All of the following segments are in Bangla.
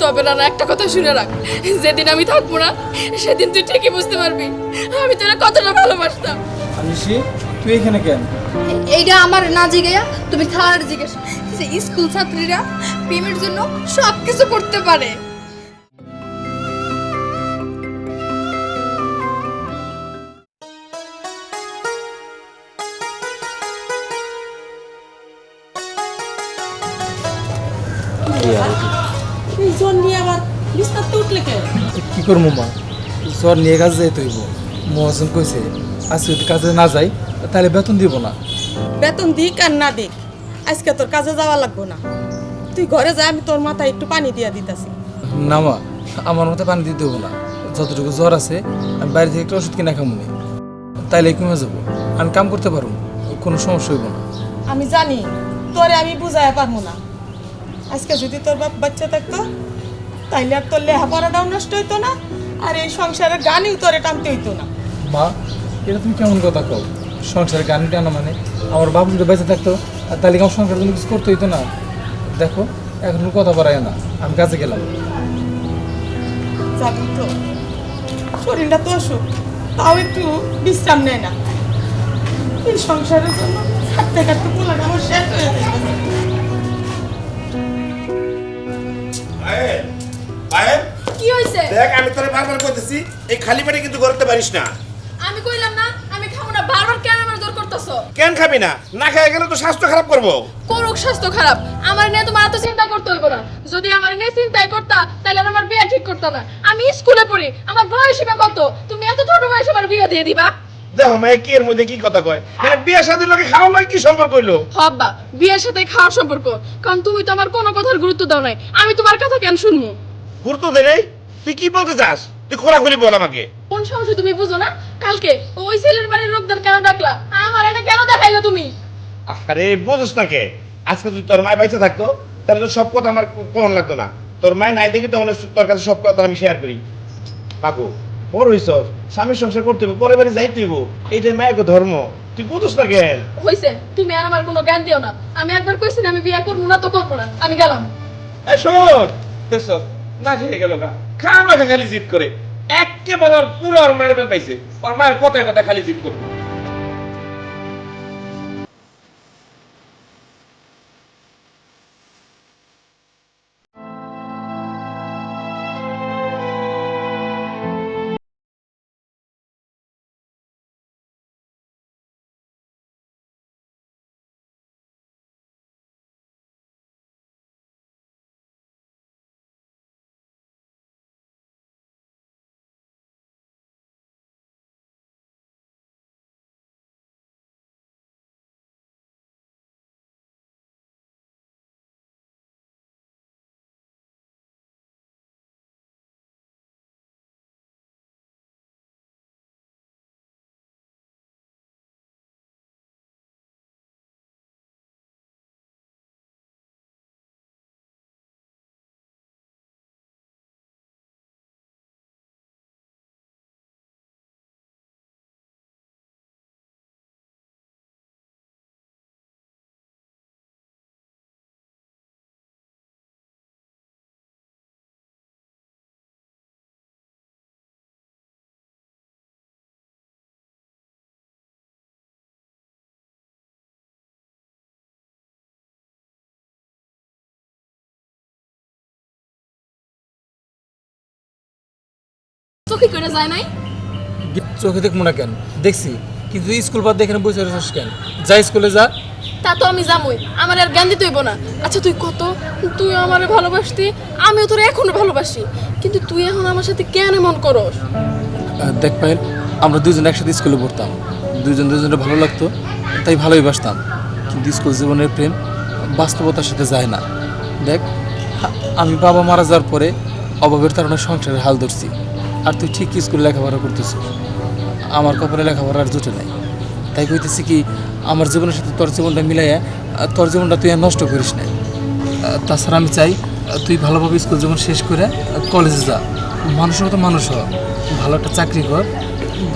তবে রানা একটা কথা শুনে রাখ। যেদিন আমি থাকব না সেদিন তুই ঠিকই বুঝতে পারবি। আমি তোরা কতটা ভালোবাসতাম। আনিসি তুই এখানে কেন? এইটা আমার না জিগাইয়া তুমি খালার জিজ্ঞেস। যে স্কুল ছাত্রীরা প্রেমের জন্য সব কিছু করতে পারে। এই জন নিয়ে আবার বিস্তার তো উঠলে কেন? কি করব মা? জ্বর নিয়ে কাজে যাইতে হইব। মহাজন কইছে আজ যদি কাজে না যাই তাহলে বেতন দিব না। বেতন দিক আর না দিক আজকে তোর কাজে যাওয়া লাগবো না। তুই ঘরে যা আমি তোর মাথায় একটু পানি দিয়া দিতাছি। না মা আমার মতো পানি দিতে হব না। যতটুকু জ্বর আছে আমি বাইরে থেকে একটা ওষুধ কিনে খাব না। তাইলে কমে যাব। আমি কাম করতে পারব কোনো সমস্যা হইব না। আমি জানি তোরে আমি বুঝাইয়া পারব না। আজকে যদি তোর বাপ বাচ্চা থাকতো তাইলে আর তোর লেহাপড়াটাও নষ্ট হইতো না আর এই সংসারের গানই তোরে টানতে হইতো না। মা এটা তুমি কেমন কথা কও? সংসারে গান টানা মানে? আমার বাবু যদি বেঁচে থাকতো আর তাহলে আমার সংসার জন্য কিছু করতে হইতো না? দেখো এখন কোনো কথা বাড়ায় না আমি কাজে গেলাম। যাবি তো শরীরটা তো অসুখ তাও একটু বিশ্রাম নেয় না। এই সংসারের জন্য থাকতে থাকতে পোলাটা আমার শেষ হয়ে যাবে দেখ আমি তোরে বারবার কইতেছি এই খালি পেটে কিন্তু করতে পারিস না। আমি কইলাম না আমি খাব না বারবার কেন আমার জোর করতেছো? কেন খাবি না? না খেয়ে গেলে তো স্বাস্থ্য খারাপ করব। করুক স্বাস্থ্য খারাপ আমার নিয়ে তোমার এত চিন্তা করতে হইব না। যদি আমার নিয়ে চিন্তাই করতা তাহলে আর আমার বিয়ে ঠিক করতো না। আমি স্কুলে পড়ি আমার বয়স সীমা কত? তুমি এত ছোট বয়সে আমার বিয়ে দিয়ে দিবা? দেখো মেয়ে কি এর মধ্যে কি কথা কয়? মানে বিয়ে শাদীর লোকে খাওয়া লাগে কি সম্পর্ক হইল? হব্বা বিয়ের সাথে খাওয়ার সম্পর্ক। কারণ তুমি তো আমার কোনো কথার গুরুত্ব দাও নাই। আমি তোমার কথা কেন শুনব? গুরুত্ব দে নাই? তুই কি বলতে চাস? তুই খোলাখুলি বল আমাকে। কোন সমস্যা তুমি বুঝো না? কালকে ওই ছেলের বাড়ির লোকদের কেন ডাকলা? আমার এটা কেন দেখাইলো তুমি? আরে বোঝস না কে? আজকে তুই তোর মায় বাইচে থাকতো তাহলে তো সব কথা আমার কোন লাগতো না? তোর মায় নাই দেখি তখন তোর কাছে সব কথা আমি শেয়ার করি। কাকু বড় হইছ স্বামীর সংসার করতে হবে পরে বাড়ি যাইতে হইব। এইটাই মায়ের ধর্ম। তুই বুঝস না কেন হইছে তুমি আর আমার কোনো জ্ঞান দিও না। আমি একবার কইছি না আমি বিয়ে করব না তো করব না। আমি গেলাম। এই শোন না খেয়ে গেল গা। খাওয়া মাখা খালি জিদ করে? একেবারে পুরো মায়ের পাইছে। ওর মায়ের কথায় কথায় খালি জিদ করে চোখে করে যায় নাই? চোখে দেখব না কেন? দেখছি। কিন্তু স্কুল বাদ দেখে বসে রয়েছিস কেন? যা স্কুলে যা। তা তো আমি যামই। আমার আর জ্ঞান দিতে হইব না। আচ্ছা তুই কত? তুই আমার ভালোবাসতি আমিও তোর এখনও ভালোবাসি। কিন্তু তুই এখন আমার সাথে কেন এমন করস? দেখ পায়েল আমরা দুজন একসাথে স্কুলে পড়তাম। দুজন দুজনের ভালো লাগতো তাই ভালোই বাসতাম। কিন্তু স্কুল জীবনের প্রেম বাস্তবতার সাথে যায় না। দেখ আমি বাবা মারা যাওয়ার পরে অভাবের কারণে সংসারের হাল ধরছি। আর তুই ঠিক স্কুলে লেখাপড়া করতেছিস। আমার কপালে লেখাপড়া আর জুটে নাই। তাই কইতেছি কি, আমার জীবনের সাথে তোর জীবনটা মিলাইয়া তোর জীবনটা তুই আর নষ্ট করিস না তাছাড়া আমি চাই তুই ভালোভাবে স্কুল জীবন শেষ করে কলেজে যা। মানুষের মতো মানুষ হ ভালো একটা চাকরি কর,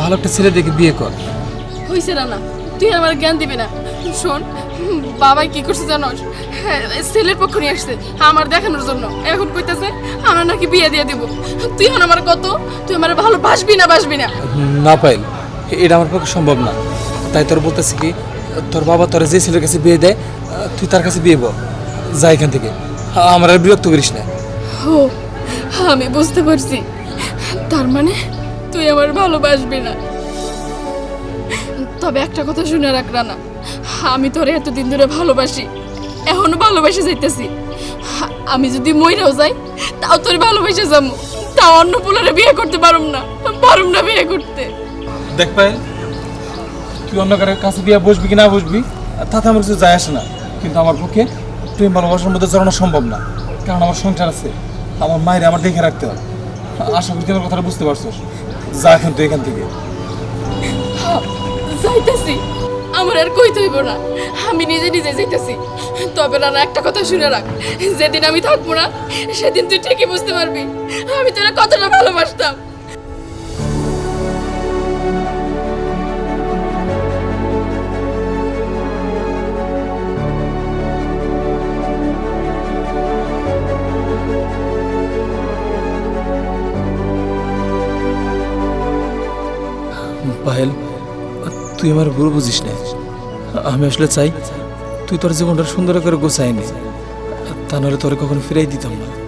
ভালো একটা ছেলে দেখে বিয়ে কর। হইছে না তুই আমার জ্ঞান দিবি না। শোন বাবাই কি করছে জানো? ছেলের পক্ষ নিয়ে আসছে আমার দেখানোর জন্য। এখন কইতাছে আমরা নাকি বিয়ে দিয়ে দিব। তুই এখন আমার কত? তুই আমার ভালো বাসবি না বাসবি না? না পাইল এটা আমার পক্ষে সম্ভব না। তাই তোর বলতেছি কি তোর বাবা তোর যে ছেলের কাছে বিয়ে দেয় তুই তার কাছে বিয়ে বল যা এখান থেকে। আমার আর বিরক্ত করিস না। ও আমি বুঝতে পারছি। তার মানে তুই আমার ভালোবাসবি না। তবে একটা কথা শুনে রাখ না আমি তোরে এতদিন ধরে ভালোবাসি। এখনও ভালোবেসে যাইতেছি। আমি যদি মইরাও যাই তাও তোর ভালোবেসে যাব তাও অন্য পোলারে বিয়ে করতে পারুম না। পারুম না বিয়ে করতে। দেখ পাইল তুই অন্য কারোর কাছে বিয়ে বসবি কি না বসবি তাতে আমার কিছু যায় আসে না। কিন্তু আমার পক্ষে প্রেম ভালোবাসার মধ্যে জড়ানো সম্ভব না। কারণ আমার সংসার আছে। আমার মায়ের আমার দেখে রাখতে হয়। আশা করি আমার কথাটা বুঝতে পারছ যা এখন তুই এখান থেকে। যাইতেছি। আমার আর কইতে হইব না। আমি নিজে নিজে যাইতেছি। তবে না একটা কথা শুনে রাখ। যেদিন আমি থাকব না, সেদিন তুই ঠিকই বুঝতে পারবি। আমি তোরা কতটা ভালোবাসতাম। পায়েল তুই আমার ভুল বুঝিস না। আমি আসলে চাই তুই তোর জীবনটা সুন্দর করে গোছাই নি। তা নাহলে তোরে কখনো ফিরাই দিতাম না।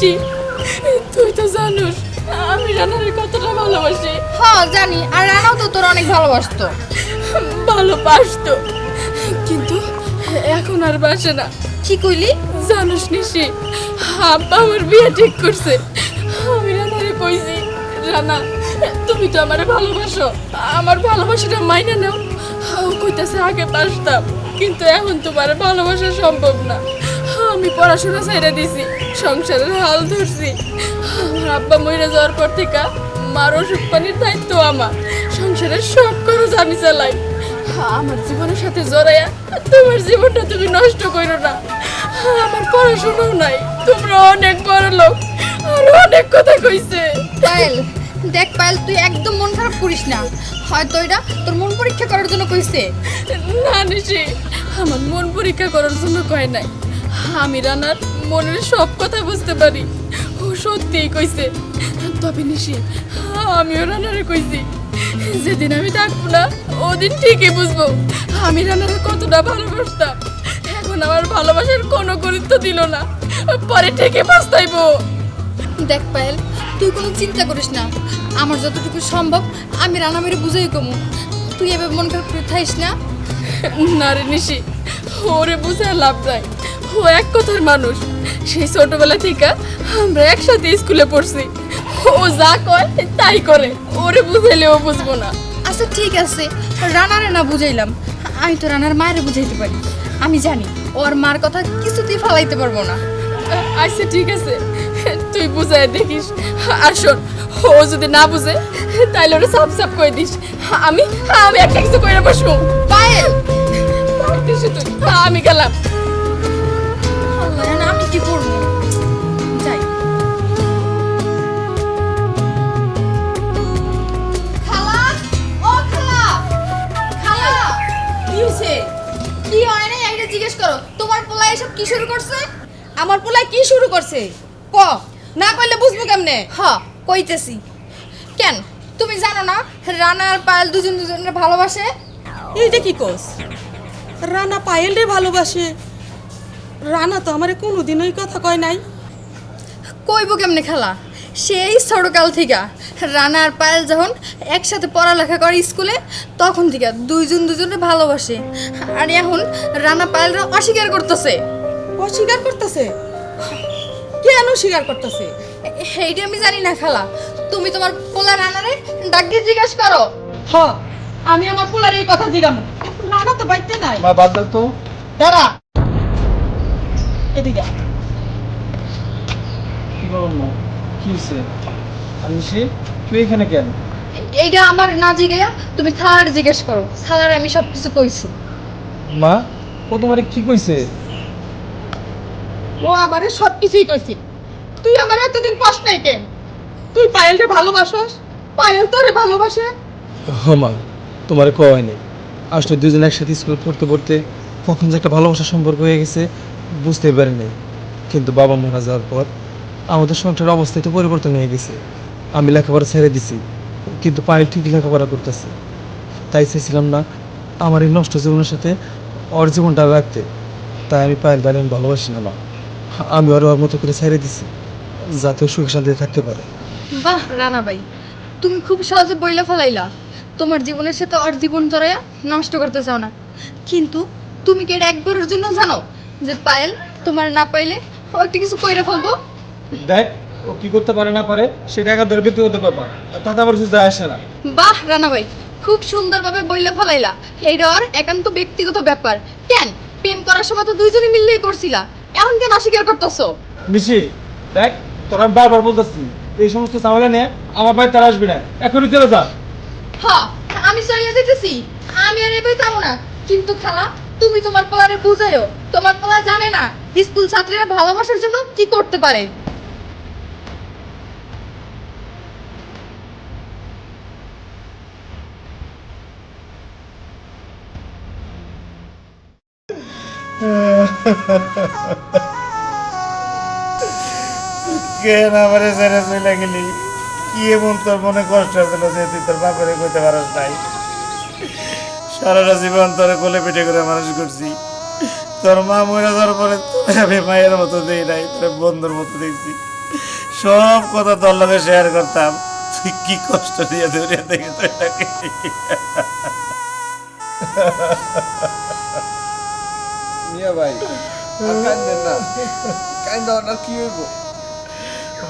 নিশি তুই তো জানোস আমি রানারে কতটা ভালোবাসি। হ্যাঁ জানি আর রানাও তো তোর অনেক ভালোবাসতো। ভালোবাসতো কিন্তু এখন আর বাসে না। কি কইলি? জানোস নিশি আব্বা আমার বিয়ে ঠিক করছে। আমি রানারে কইছি রানা তুমি তো আমারে ভালোবাসো। আমার ভালোবাসাটা মাইনে নাও। কইতাছে আগে বাসতাম কিন্তু এখন তোমার ভালোবাসা সম্ভব না। আমি পড়াশোনা ছেড়ে দিছি সংসারের হাল ধরছি। আমার আব্বা মরে যাওয়ার পর থেকে মার ওষুধ পানির দায়িত্ব আমার। সংসারের সব খরচ আমি চালাই। আমার জীবনের সাথে জড়াইয়া তোমার জীবনটা তুমি নষ্ট করো না। আমার পড়াশোনাও নাই তোমরা অনেক বড় লোক আর অনেক কথা কইছে। পায়েল দেখ পায়েল তুই একদম মন খারাপ করিস না। হয়তো এটা তোর মন পরীক্ষা করার জন্য কইছে। না নিশি আমার মন পরীক্ষা করার জন্য কয় নাই। আমি রানার মনের সব কথা বুঝতে পারি। ও সত্যিই কইছে। তবে নিশি, আমিও রানারে কইছি। যেদিন আমি থাকব না, ওদিন ঠিকই বুঝব। আমি রানারে কতটা ভালোবাসতাম। এখন আমার ভালোবাসার কোনো গুরুত্ব দিল না। পরে ঠিকই পস্তাইবো। দেখ পায়েল, তুই কোনো চিন্তা করিস না। আমার যতটুকু সম্ভব আমি রানা মেরে বুঝাই কমু। তুই এবার মন খারাপ করে থাইস না? না রে নিশি, ওরে বুঝে লাভ নাই। ও এক কথার মানুষ। সেই ছোটবেলা থেকে আমরা একসাথে স্কুলে পড়ছি। ও যা কয় তাই করে। ওরে বুঝাইলে ও বুঝব না। আচ্ছা ঠিক আছে। রানারে না বুঝাইলাম। আমি তো রানার মায়ের বুঝাইতে পারি। আমি জানি ওর মার কথা কিছুতেই ফালাইতে পারব না। আচ্ছা ঠিক আছে। তুই বুঝাই দেখিস। আর শোন ও যদি না বুঝে তাইলে ওরা সাপ সাপ করে দিস। আমি আমি একটা কিছু করে বসবো। পায়েল! তুই। আমি গেলাম। আল্লাহ জানে আমি কি করব? যাই। খালা? ও খালা! খালা! কি কি হয় না এইটা জিজ্ঞেস করো। তোমার পোলা এসব কি শুরু করছে? আমার পোলায় কি শুরু করছে? ক? না করলে বুঝব কেমনে? হ, কইতেছি। কেন? তুমি জানো না, রানা আর পায়েল দুজন দুজনের ভালোবাসে? এইটা কি কোস? রানা পায়েল ভালোবাসে? রানা তো আমারে কোনোদিন ওই কথা কয় নাই। কইব কেমনে খেলা? সেই ছোটকাল থেকে। রানা আর পায়েল যখন একসাথে পড়ালেখা করে স্কুলে তখন থেকে দুইজন দুজনে ভালোবাসে। আর এখন রানা পায়েলরা অস্বীকার করতেছে। অস্বীকার করতেছে? কেন স্বীকার করতেছে? এইটা আমি জানি না খালা। তুমি তোমার পোলা রানারে ডাক দিয়ে জিজ্ঞাসা করো। হ আমি আমার পোলার এই কথা জিগাম। রানা তো বাইতে নাই। মা বাদ দাও তো। দাঁড়া। কি কি হয়েছে তুই এখানে কেন? এইটা আমার না জিগাইয়া তুমি খালার জিজ্ঞেস করো। খালার আমি সব কিছু কইছি। মা ও তোমারে কি কইছে? ও আমারে সব কিছুই কইছি। তুই আমার এতদিন পাস নাই কেন? তুই পায়েলকে ভালোবাসস? পায়েল তোরে ভালোবাসে? মা তোমারে কওয়া হয়নি আসলে দুজন একসাথে স্কুল পড়তে পড়তে কখন যে একটা ভালোবাসার সম্পর্ক হয়ে গেছে বুঝতে পারি নাই। কিন্তু বাবা মারা যাওয়ার পর আমাদের সংসারের অবস্থা একটু পরিবর্তন হয়ে গেছে। আমি লেখাপড়া ছেড়ে দিছি, কিন্তু পায়েল ঠিক লেখাপড়া করতেছে। তাই চাইছিলাম না আমার এই নষ্ট জীবনের সাথে ওর জীবনটা রাখতে তাই আমি পায়েল আমি ভালোবাসি না, মা। আমি ওর ওর মতো করে ছেড়ে দিছি, যাতে সুখে শান্তিতে থাকতে পারে। বাহ, রানা ভাই, তুমি খুব সহজে বইলা ফেলাইলা। তোমার জীবনের সাথে ওর জীবন জড়াইয়া নষ্ট করতে চাও না। কিন্তু তুমি কি এটা একবারের জন্য জানো? যে পায়েল তোমার না পাইলে ও একটা কিছু কইরা ফেলব। দেখ ও কি করতে পারে না পারে সেটা একা ধরে ব্যক্তিগত ব্যাপার তাতে আমার কিছু যায় আসে না। বাহ রানা ভাই খুব সুন্দরভাবে বইলা ফলাইলা। এইটা ওর একান্ত ব্যক্তিগত ব্যাপার। কেন? প্রেম করার সময় তো দুইজনে মিললেই করছিলা। এখন কেন অস্বীকার করতেছো? নিশি দেখ তোরা আমি বারবার বলতেছি এই সমস্ত ঝামেলা নিয়ে আমার বাড়িতে আর আসবি না। এখনই চলে যা। হ্যাঁ আমি চলিয়ে যেতেছি আমি আর এবার যাব না। কিন্তু খালা তুমি তোমার পোলারে বুঝাইও তোমার পোলা জানে না স্কুল ছাত্রীরা ভালোবাসার জন্য কি করতে পারে। কেন আমারে ছেড়ে চলে গেলি? কি এমন তোর মনে কষ্ট ছিল যে তুই তোর বাপরে কইতে পারস নাই? সারাটা জীবন তোরে কোলে পিঠে করে মানুষ করছি। তোর মা মরে যাওয়ার পরে তোরে আমি মায়ের মতো দেই নাই তোর বন্ধুর মতো দেখছি। সব কথা তোর লগে শেয়ার করতাম। তুই কি কষ্ট দিয়ে দূরে থেকে তোরটাকে মিয়া ভাই কান্দেন না। কান্দা আর কি হইব?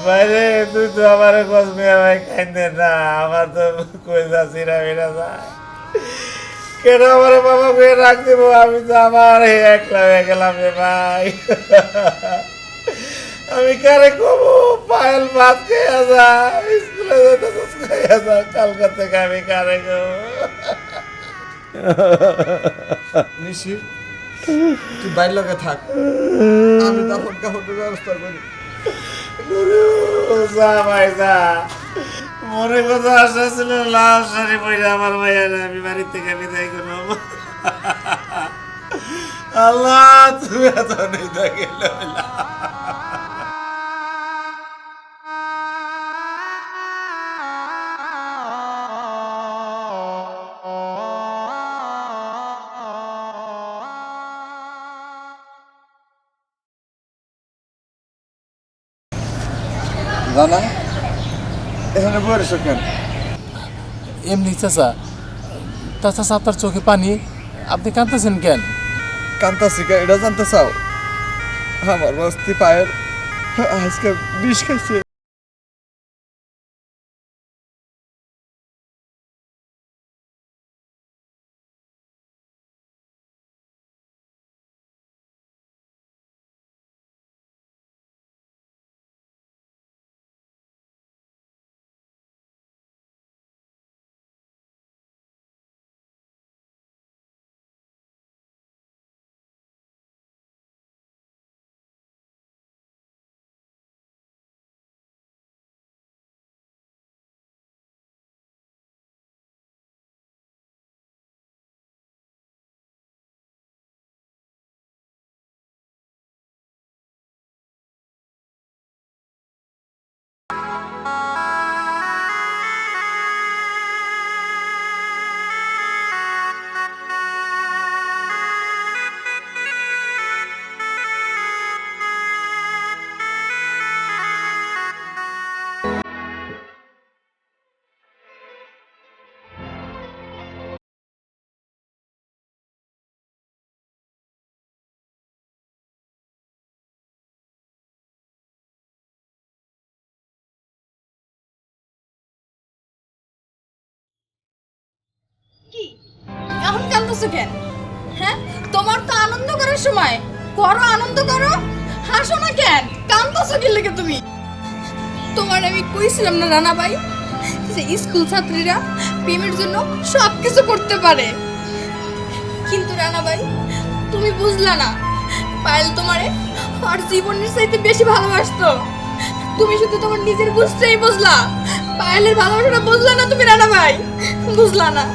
বাইরে তুই তো আমার কস মেয়ে ভাই কান্দে না। আমার তো কই যাচ্ছি না বেরা যায় কেন আমার বাবা মেয়ে রাখ দেবো? আমি তো আমার একলা হয়ে গেলাম রে ভাই। আমি কারে কব? পায়েল ভাত খেয়ে যা স্কুলে যেতে তো খাইয়া যা কালকা থেকে আমি কারে কব? নিশি তুই বাইর লগে থাক। আমি তখন কাপড়ের ব্যবস্থা করি। যা ভাই যা। মনে কথা আশা ছিল লাল শাড়ি পরে আমার ভাইয়ার আমি বাড়ি থেকে বিদায় করব। আল্লাহ, তুমি এত নিদা গেল জানা এখানে বসে কেন? এমনি চাচা তা চাচা আপনার চোখে পানি আপনি কাঁদতেছেন কেন? কান্তাসি কে এটা জানতে চাও? আমার বস্তি পায়ের আজকে বিষ খাইছে। এখন কান্দছো কেন? হ্যাঁ? তোমার তো আনন্দ করার সময়। করো, আনন্দ করো। হাসো না কেন? কান্দছো কি লেগে তুমি? তোমার আমি কইছিলাম না রানা ভাই যে স্কুল ছাত্রীরা প্রেমের জন্য সব কিছু করতে পারে। কিন্তু রানা ভাই তুমি বুঝলা না, পায়েল তোমারে আর জীবনের চাইতে বেশি ভালোবাসতো। তুমি শুধু তোমার নিজের বুঝতেই বুঝলা। পায়েলের ভালোবাসাটা বুঝলা না তুমি রানা ভাই বুঝলা না।